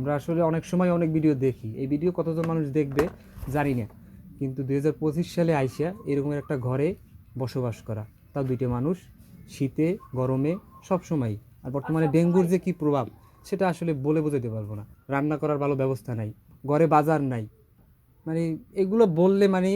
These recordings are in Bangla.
আমরা আসলে অনেক সময় অনেক ভিডিও দেখি। এই ভিডিও কতজন মানুষ দেখবে জানি না। কিন্তু দুই হাজার পঁচিশ সালে আইসা এরকমের একটা ঘরে বসবাস করা। তাও দুইটা মানুষ শীতে গরমে সব সময়। আর বর্তমানে ডেঙ্গুর যে কি প্রভাব সেটা আসলে বলে বোঝাতে পারব না। রান্না করার ভালো ব্যবস্থা নাই ঘরে বাজার নাই। মানে এগুলো বললে মানে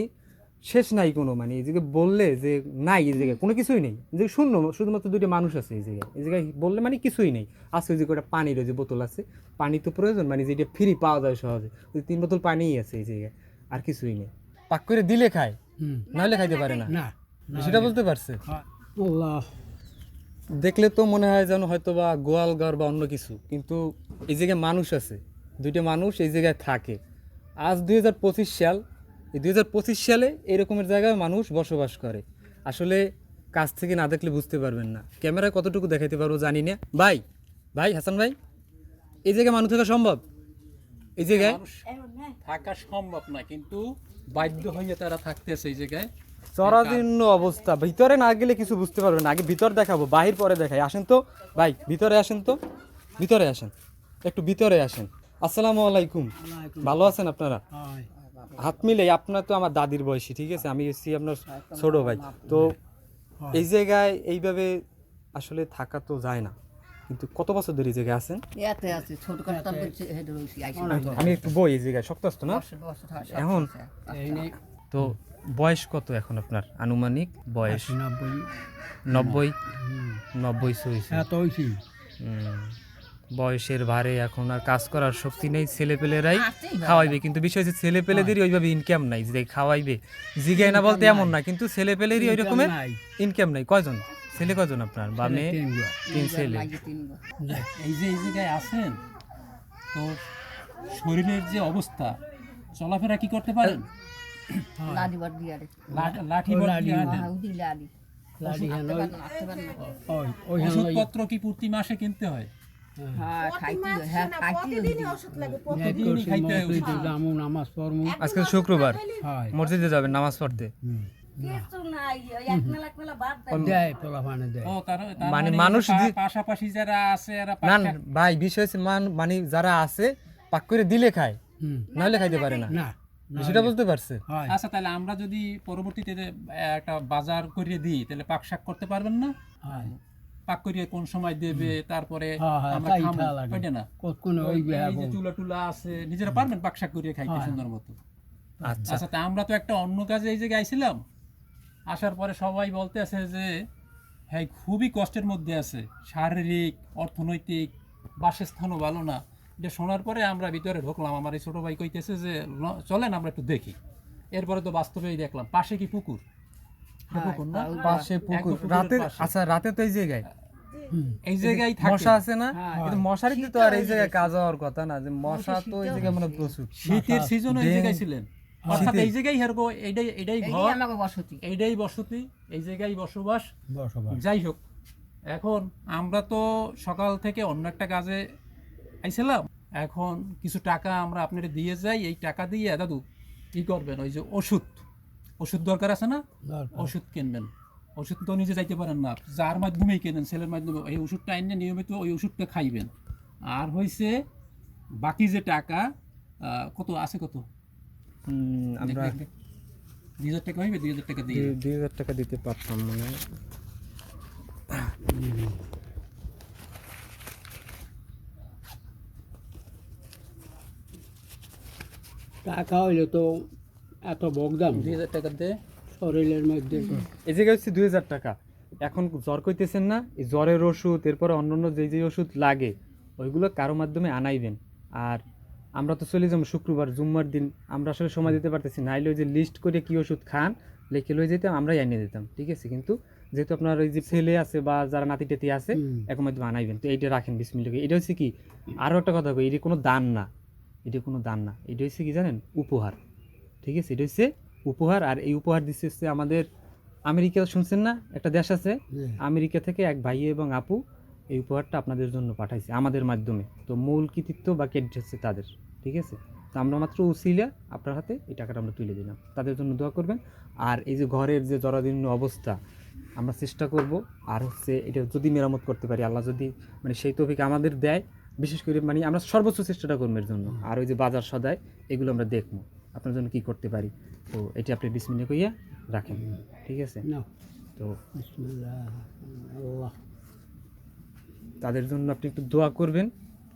শেষ নাই কোনো মানে এই জায়গায় বললে যে নাই এই জায়গায় কোনো কিছুই নেই। যে শূন্য শুধুমাত্র দুইটা মানুষ আছে এই জায়গায়। এই জায়গায় বললে মানে কিছুই নেই। আছে ওই যে কটা পানির ওই যে বোতল আছে পানি তো প্রয়োজন মানে যেটা ফ্রি পাওয়া যায় সহজে। ওই তিন বোতল পানিই আছে এই জায়গায় আর কিছুই নেই। পাক করে দিলে খায় নাহলে খাইতে পারে না। না সেটা বলতে পারছে? আল্লাহ। দেখলে তো মনে হয় যেন হয়তো বা গোয়াল ঘর বা অন্য কিছু কিন্তু এই জায়গায় মানুষ আছে। দুইটা মানুষ এই জায়গায় থাকে। আজ দুই হাজার পঁচিশ সাল দুই হাজার পঁচিশ সালে এরকমের জায়গায় মানুষ বসবাস করে। আসলে কাছ থেকে না দেখলে বুঝতে পারবেন না। ক্যামেরায় কতটুকু দেখাইতে পারব জানি না। ভাই ভাই হাসান ভাই এই জায়গায় মানুষ থাকা সম্ভব? এই জায়গায়? থাকা সম্ভব না কিন্তু বাধ্য হয়ে তারা থাকতেছে এই জায়গায়। চরাজীর্ণ অবস্থা। ভিতরে না গেলে কিছু বুঝতে পারবেন না। আগে ভিতর দেখাবো বাহির পরে দেখাই। আসেন তো। ভাই ভিতরে আসেন তো। ভিতরে আসেন। একটু ভিতরে আসেন। আসসালামু আলাইকুম। ভালো আছেন আপনারা? হয় হাত মিলে আপনার তো আমার দাদির বয়সী ঠিক আছে? আমি এসছি আপনার ছোট ভাই। তো এই জায়গায় এইভাবে আসলে থাকা তো যায় না। কিন্তু কত বছর ধরে এই জায়গায় আছেন? আমি একটু বই এই জায়গায় শক্ত আসতো না? হয় এখন? তো বয়স কত এখন আপনার? আনুমানিক বয়স? নব্বই। নব্বই? নব্বই হুম। বয়সের ভারে এখন আর কাজ করার শক্তি নেই ছেলেপেলেরাই। খাওয়াইবে কিন্তু বিষয় হচ্ছে ছেলেপেলেদেরই ওইভাবে ইনকাম নাই যে খাওয়াইবে। জিগায় না বলতে এমন না কিন্তু ছেলেপেলেরই ওই রকমের ইনকাম নাই। কয়জন? ছেলে কয়জন আপনার? বা মেয়ে? তিন ছেলে। এই যে এই জায়গায় আছেন তো শরীরের যে অবস্থা চলাফেরা কি করতে পারেন? দিয়ে লাঠি দিয়ে ওই হেন ওই ওষুধপত্র কি প্রতি মাসে কিনতে হয়? হ্যাঁ। হয়, হ্যাঁ আজকে শুক্রবার। মসজিদে যাবেন নামাজ পড়তে। মানে মানে মানুষ পাশাপাশি যারা আছে না ভাই বিষয় হচ্ছে মানে যারা আছে পাক করে দিলে খায়। হুম। নাহলে খাইতে পারে না। সেটা বুঝতে পারছে। আচ্ছা তাহলে আমরা যদি পরবর্তীতে একটা বাজার করিয়ে দিই তাহলে পাক শাক করতে পারবেন না? হয়। পাক করিয়ে কোন সময় দেবে তারপরে হ্যাঁ, হ্যাঁ, আমরা না? কোন ওই যে চুলা টুলা আছে নিজেরা পারবেন পাক শাক করিয়ে খাইতে হ্যাঁ। সুন্দর মতো? আচ্ছা। আচ্ছা তা আমরা তো একটা অন্য কাজে এই জায়গায় আইছিলাম আসার পরে সবাই বলতে আছে যে হ্যাঁ খুবই কষ্টের মধ্যে আছে। শারীরিক অর্থনৈতিক বাসস্থানও ভালো না। এটা শোনার পরে আমরা ভিতরে ঢুকলাম। আমার এই ছোট ভাই কইতেছে যে চলেন আমরা একটু দেখি। এরপরে তো বাস্তবেই দেখলাম। পাশে কি পুকুর? পাশে পুকুর। রাতে আচ্ছা রাতে তো এই জায়গায়? এই জায়গায় মশা আছে না? কিন্তু মশারি তো আর এই জায়গায় কাজ হওয়ার কথা না যে মশা তো এই জায়গায় মানে প্রচুর। শীতের সিজনে এই জায়গায় ছিলেন। অর্থাৎ এই জায়গায় এইটাই এটাই ঘর বসতি। এইটাই বসতি এই জায়গায় বসবাস। বসবাস। যাই হোক এখন আমরা তো সকাল থেকে অন্য একটা কাজে আইছিলাম। এখন কিছু টাকা আমরা আপনার দিয়ে যাই। এই টাকা দিয়ে দাদু কি করবেন? ওই যে ওষুধ। ওষুধ দরকার আছে না? ওষুধ কিনবেন। ওষুধ তো নিজে যাইতে পারেন না। যার মাধ্যমেই কেনেন ছেলের মাধ্যমে। এই ওষুধটা এনে নিয়মিত ওই ওষুধটা খাইবেন। আর হয়েছে বাকি যে টাকা কত আছে কত? আমরা। দুই হাজার টাকা হইবে দুই হাজার টাকা দিয়ে। দুই- দুই হাজার টাকা দিতে পারতাম মানে টাকা হইলে তো এত বগদাম দুই হাজার টাকা দিয়ে শরীরের মধ্যে। এই জায়গায় হচ্ছে দুই হাজার টাকা। এখন জ্বর কইতেছেন না এই জ্বরের ওষুধ এরপরে অন্যান্য যে যে ওষুধ লাগে ওইগুলো কারও মাধ্যমে আনাইবেন। আর আমরা তো চলে যাব শুক্রবার জুম্মার দিন। আমরা আসলে সময় দিতে পারতেছি না। আইলে ওই যে লিস্ট করে কি ওষুধ খান লিখে লয়ে যেতাম আমরাই এনে দিতাম। ঠিক আছে? কিন্তু যেহেতু আপনার ওই যে ছেলে আছে বা যারা নাতি টাতি আছে। এক মাধ্যমে আনাইবেন। তো এইটা রাখেন বিশ মিনিট এটা হচ্ছে কি আরও একটা কথা কই এটা কোনো দান না। এটা কোনো দান না। এটা হচ্ছে কি জানেন? উপহার। ঠিক আছে? এটা হচ্ছে উপহার আর এই উপহার দিচ্ছে হচ্ছে আমাদের আমেরিকা শুনছেন না? একটা দেশ আছে হ্যাঁ। আমেরিকা থেকে এক ভাই এবং আপু এই উপহারটা আপনাদের জন্য পাঠাইছে আমাদের মাধ্যমে। তো মূল কৃতিত্ব বা ক্রেডিট হচ্ছে তাদের ঠিক আছে? তো আমরা মাত্র উসিলা আপনার হাতে এই টাকাটা আমরা তুলে দিলাম। তাদের জন্য দোয়া করবেন। আর এই যে ঘরের যে জরাদীর্ণ অবস্থা আমরা চেষ্টা করব আর হচ্ছে এটা যদি মেরামত করতে পারি আল্লাহ যদি মানে সেই তফিক আমাদের দেয় বিশেষ করে মানে আমরা সর্বোচ্চ চেষ্টাটা করব এর জন্য। আর ওই যে বাজার সদায় এগুলো আমরা দেখব। আপনার জন্য কি করতে পারি? তো এটি আপনি ডিসমিনে কইয়া রাখেন। ঠিক আছে? তো তাদের জন্য আপনি একটু দোয়া করবেন।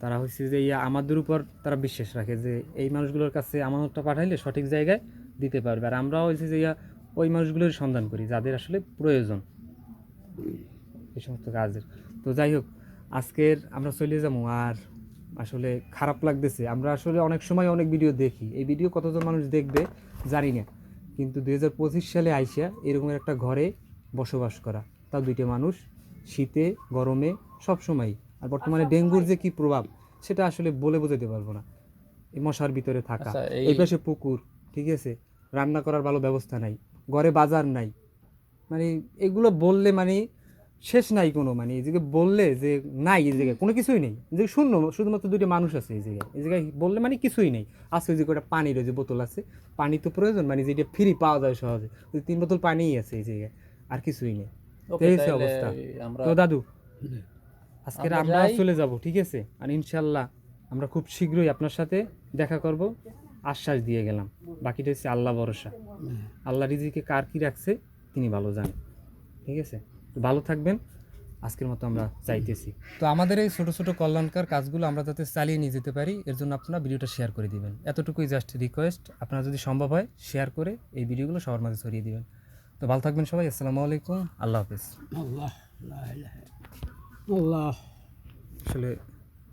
তারা হচ্ছে যে ইয়া আমাদের উপর তারা বিশ্বাস রাখে যে এই মানুষগুলোর কাছে আমানতটা পাঠাইলে সঠিক জায়গায় দিতে পারবে। আর আমরাও হচ্ছে যে ইয়া ওই মানুষগুলোর সন্ধান করি যাদের আসলে প্রয়োজন। এই সমস্ত কাজের। তো যাই হোক আজকের আমরা চলে যাব আর আসলে খারাপ লাগতেছে। আমরা আসলে অনেক সময় অনেক ভিডিও দেখি। এই ভিডিও কতজন মানুষ দেখবে জানি না। কিন্তু দুই হাজার পঁচিশ সালে আইসা এরকমের একটা ঘরে বসবাস করা। তাও দুইটা মানুষ শীতে গরমে সব সময়। আর বর্তমানে ডেঙ্গুর যে কি প্রভাব সেটা আসলে বলে বোঝাতে পারব না। এই মশার ভিতরে থাকা। আচ্ছা, এই পাশে পুকুর ঠিক আছে? রান্না করার ভালো ব্যবস্থা নাই। ঘরে বাজার নাই। মানে এগুলো বললে মানে শেষ নাই কোনো মানে এই জায়গায় বললে যে নাই এই জায়গায় কোনো কিছুই নেই। এই জায়গায় শূন্য শুধুমাত্র দুইটা মানুষ আছে এই জায়গায়। এই জায়গায় বললে মানে কিছুই নেই। আছে ওই যে কটা পানির যে বোতল আছে পানি তো প্রয়োজন মানে যেটা ফ্রি পাওয়া যায় সহজে। ওই তিন বোতল পানিই আছে এই জায়গায় আর কিছুই নেই। এই অবস্থা। তো দাদু আজকের আমরা চলে যাব ঠিক আছে? আর ইনশাল্লাহ আমরা খুব শীঘ্রই আপনার সাথে দেখা করব। আশ্বাস দিয়ে গেলাম। বাকিটা হচ্ছে আল্লাহ ভরসা। আল্লাহ রিজিকে কার কি রাখছে তিনি ভালো জানেন। ঠিক আছে? ভালো থাকবেন। আজকের মতো আমরা চাইতেছি তো আমাদের এই ছোটো ছোটো কল্যাণকার কাজগুলো আমরা যাতে চালিয়ে নিয়ে যেতে পারি এর জন্য আপনারা ভিডিওটা শেয়ার করে দিবেন। এতটুকুই জাস্ট রিকোয়েস্ট আপনারা যদি সম্ভব হয় শেয়ার করে এই ভিডিওগুলো সবার মাঝে ছড়িয়ে দিবেন। তো ভালো থাকবেন সবাই আসসালামু আলাইকুম আল্লাহ হাফিজ। আল্লাহ আল্লাহ আসলে